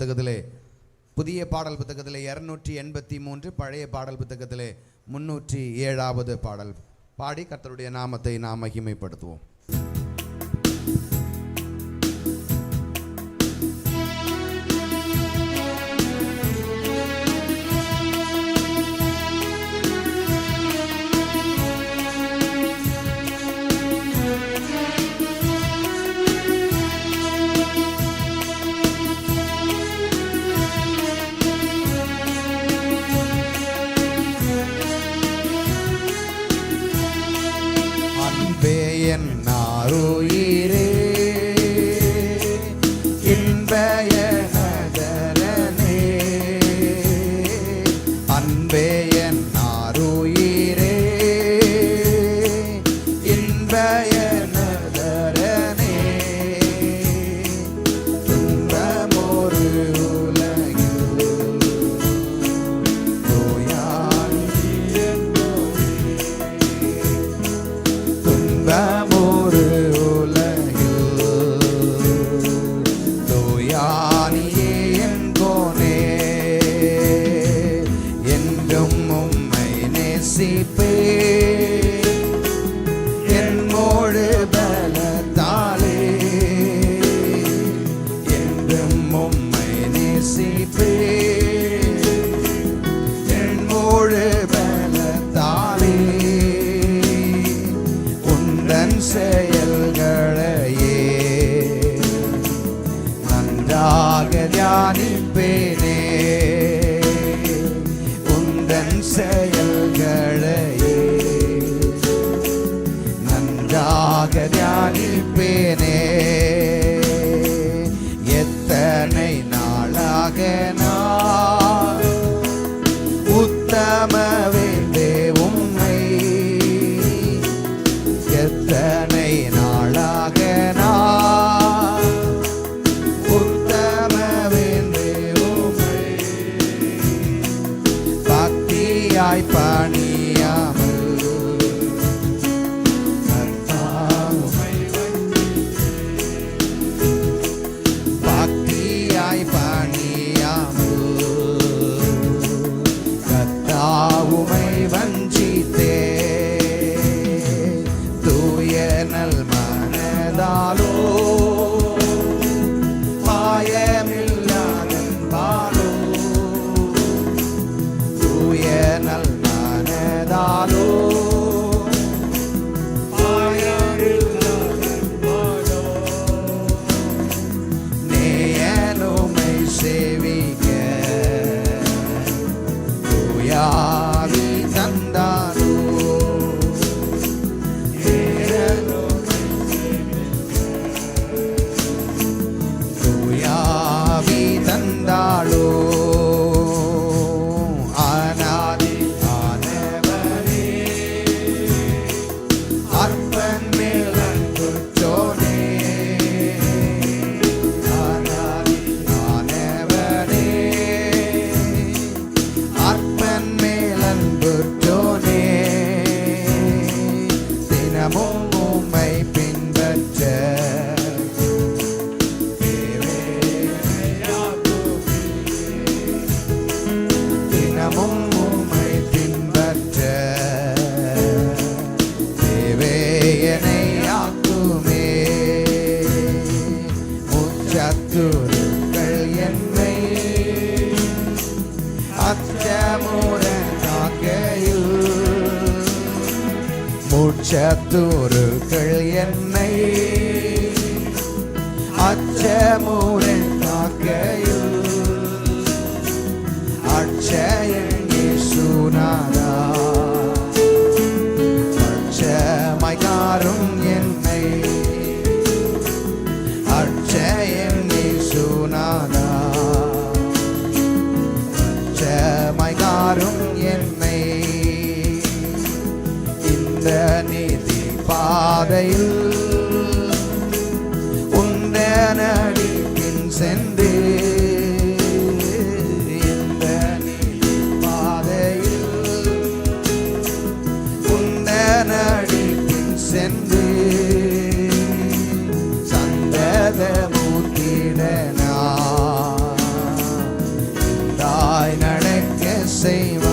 புத்தகத்திலே புதிய பாடல் புத்தகத்திலே இரநூற்றி எண்பத்தி மூன்று பழைய பாடல் புத்தகத்திலே முன்னூற்றி ஏழாவது பாடல். பாடி கர்த்தருடைய நாமத்தை நாம் மகிமைப்படுத்துவோம். பேயன் நாரோயிரே. நன்றாக தியானிப்பேனே எத்தனை நாளாக நான் உத்தம வேண்டே எத்தனை நாளாக நான் பக்தியாய் முச்சத்துருக்கள் என்னை அச்சமூரன் காக்கையில் முச்சத்துருக்கள் என்னை அச்சமுற என் இந்த நீதி பாதையில் உண்டனடிக்கின் சென்று இந்த நீதி பாதையில் உண்டனடிக்கின் சென்று சந்ததமுத்திடனா செய்வ